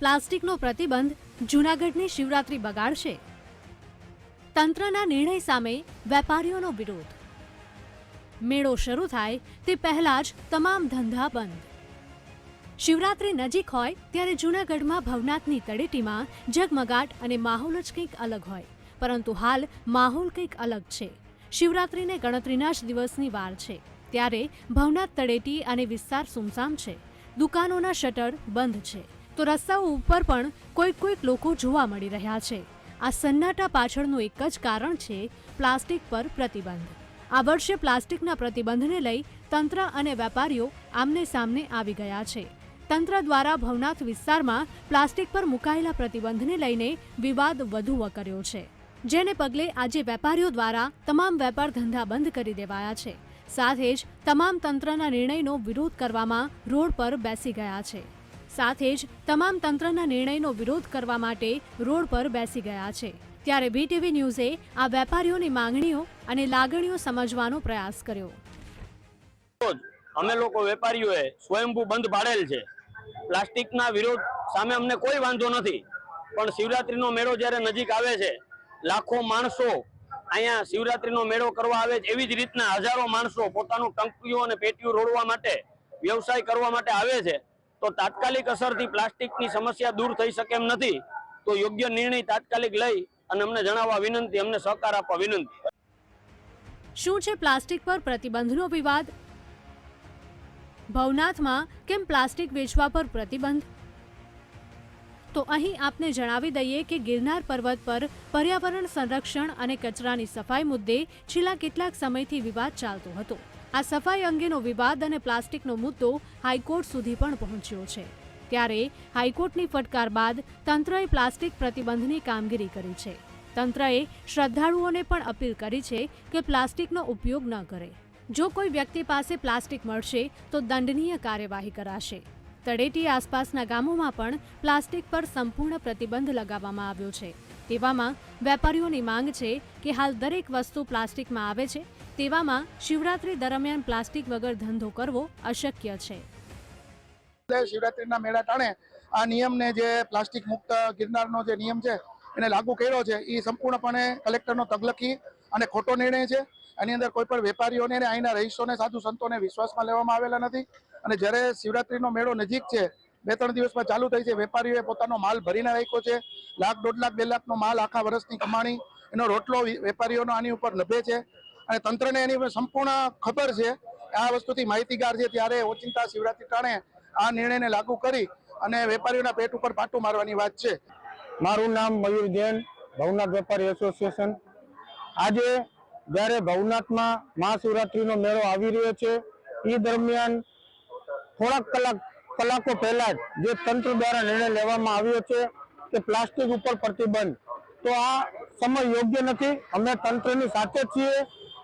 પ્લાસ્ટિકનો પ્રતિબંધ જૂનાગઢની શિવરાત્રી બગાડશે. તંત્રના નિર્ણય સામે વેપારીઓનો વિરોધ. મેળો શરૂ થાય તે પહેલા જ તમામ ધંધા બંધ. શિવરાત્રી નજીક હોય ત્યારે જૂનાગઢમાં ભવનાથની તળેટીમાં ઝગમગાટ અને માહોલ જ કંઈક અલગ હોય, પરંતુ હાલ માહોલ કંઈક અલગ છે. શિવરાત્રીને ગણતરીના જ દિવસની વાર છે. ત્યારે ભવનાથ તળેટી અને વિસ્તાર સુમસામ છે. દુકાનોના શટર બંધ છે. તો રસ્તાઓ ઉપર પણ કોઈક કોઈક લોકો જોવા મળી રહ્યા છે. આ સન્નાટા પાછળનું એક જ કારણ છે પ્લાસ્ટિક પર પ્રતિબંધ. આ વર્ષે પ્લાસ્ટિકના પ્રતિબંધને લઈ તંત્ર અને વેપારીઓ આમને સામને આવી ગયા છે. તંત્ર દ્વારા ભવનાથ વિસ્તારમાં પ્લાસ્ટિક પર મુકાયેલા પ્રતિબંધને લઈને વિવાદ વધુ વકર્યો છે. જેને પગલે આજે વેપારીઓ દ્વારા તમામ વેપાર ધંધા બંધ કરી દેવાયા છે. સાથે જ તમામ તંત્રના નિર્ણયનો વિરોધ કરવામાં રોડ પર બેસી ગયા છે. સાથે જ તમામ તંત્રના નિર્ણયનો વિરોધ કરવા માટે રોડ પર બેસી ગયા છે. ત્યારે બીટીવી ન્યૂઝે આ વેપારીઓની માંગણીઓ અને લાગણીઓ સમજવાનો પ્રયાસ કર્યો. અમે લોકો વેપારીઓએ સ્વયંભૂ બંધ પાડેલ છે. પ્લાસ્ટિકના વિરોધ સામે અમને કોઈ વાંધો નથી. પણ શિવરાત્રીનો મેળો જ્યારે નજીક આવે છે, લાખો માણસો અહીંયા શિવરાત્રીનો મેળો કરવા આવે છે, એવી જ રીતના હજારો માણસો પોતાનું ટંકીઓ અને પેટીઓ રોડવા માટે, વ્યવસાય કરવા માટે આવે છે. તો તાત્કાલિક અસરથી પ્લાસ્ટિકની સમસ્યા દૂર થઈ શકે એમ નથી, તો યોગ્ય નિર્ણય તાત્કાલિક લઈ અને અમને જણાવવા વિનંતી, અમને સહકાર આપવા વિનંતી. શું છે પ્લાસ્ટિક પર પ્રતિબંધનો વિવાદ? ભવનાથમાં કેમ પ્લાસ્ટિક વેચવા પર પ્રતિબંધ? તો અહીં આપને જણાવી દઈએ કે ગિરનાર પર્વત પર પર્યાવરણ સંરક્ષણ અને કચરાની સફાઈ મુદ્દે છેલ્લા કેટલાક સમયથી વિવાદ ચાલતો હતો. આ સફાઈ અંગેનો વિવાદ અને પ્લાસ્ટિકનો મુદ્દો હાઈકોર્ટ સુધી પણ પહોંચ્યો છે. ત્યારે હાઈકોર્ટની ફટકાર બાદ તંત્રએ પ્લાસ્ટિક પ્રતિબંધની કામગીરી કરી છે. તંત્રએ શ્રદ્ધાળુઓને પણ અપીલ કરી છે કે પ્લાસ્ટિકનો ઉપયોગ ન કરે. જો કોઈ વ્યક્તિ પાસે પ્લાસ્ટિક મળશે, તો દંડનીય કાર્યવાહી કરાશે. તળેટી આસપાસના ગામોમાં પણ પ્લાસ્ટિક પર સંપૂર્ણ પ્રતિબંધ લગાવવામાં આવ્યો છે. તેવામાં વેપારીઓની માંગ છે કે હાલ દરેક વસ્તુ પ્લાસ્ટિકમાં આવે છે. તેવામાં શિવરાત્રી દરમિયાન પ્લાસ્ટિક વગર ધંધો કરવો અશક્ય છે. શિવરાત્રીના મેળા ટાણે આ નિયમને જે પ્લાસ્ટિક મુક્ત ગિરનારનો જે નિયમ છે, એને લાગુ કર્યો છે એ સંપૂર્ણપણે કલેક્ટરનો તગલકી અને ખોટો નિર્ણય છે. આની અંદર કોઈ પણ વેપારીઓને અહીંના રહીશોને, સાધુ સંતોને વિશ્વાસમાં લેવામાં આવેલા નથી. અને જ્યારે શિવરાત્રીનો મેળો નજીક છે બે ત્રણ દિવસમાં ચાલુ થઈ છે. વેપારીઓએ પોતાનો માલ ભરીને રાખ્યો છે. લાખ, દોઢ લાખ, બે લાખનો માલ આખા વર્ષની કમાણી, એનો રોટલો વેપારીઓનો આની ઉપર લભે છે. અને તંત્રને એની સંપૂર્ણ ખબર છે. આ વસ્તુથી માહિતીગાર છે ત્યારે ઓચિંતા શિવરાત્રી ટાણે આ નિર્ણયને લાગુ કરી અને વેપારીઓના પેટ ઉપર પાટું મારવાની વાત છે. મારું નામ મયુર જૈન, ભવનાથ વેપારી એસોસિએશન. આજે જ્યારે ભવનાથમાં મહાશિવરાત્રિનો મેળો આવી રહ્યો છે એ દરમિયાન થોડાક કલાક કલાકો પહેલા જ તંત્ર દ્વારા નિર્ણય લેવામાં આવ્યો છે કે પ્લાસ્ટિક ઉપર પ્રતિબંધ, તો આ સમય યોગ્ય નથી. અમે તંત્રની સાથે છીએ.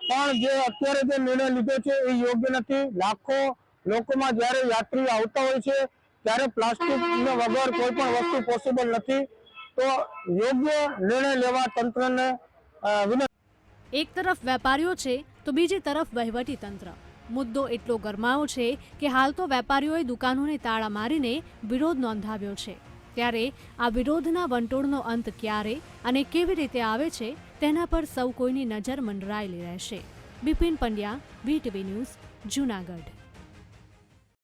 પણ જે અત્યારે જે નિર્ણય લીધો છે એ યોગ્ય નથી. લાખો લોકોમાં જ્યારે યાત્રીઓ આવતા હોય છે, ત્યારે પ્લાસ્ટિક વગર કોઈ પણ વસ્તુ પોસિબલ નથી. તો યોગ્ય નિર્ણય લેવા તંત્રને એક તરફ વેપારીઓ છે, તો બીજી તરફ વહીવટી તંત્ર. મુદ્દો એટલો ગરમાયો છે કે હાલ તો વેપારીઓએ દુકાનોને તાળા મારીને વિરોધ નોંધાવ્યો છે. ત્યારે આ વિરોધના વંટોળનો અંત ક્યારે અને કેવી રીતે આવે છે તેના પર સૌ કોઈની નજર મંડરાયેલી રહેશે. Bipin Pandya VTV News, Junagadh.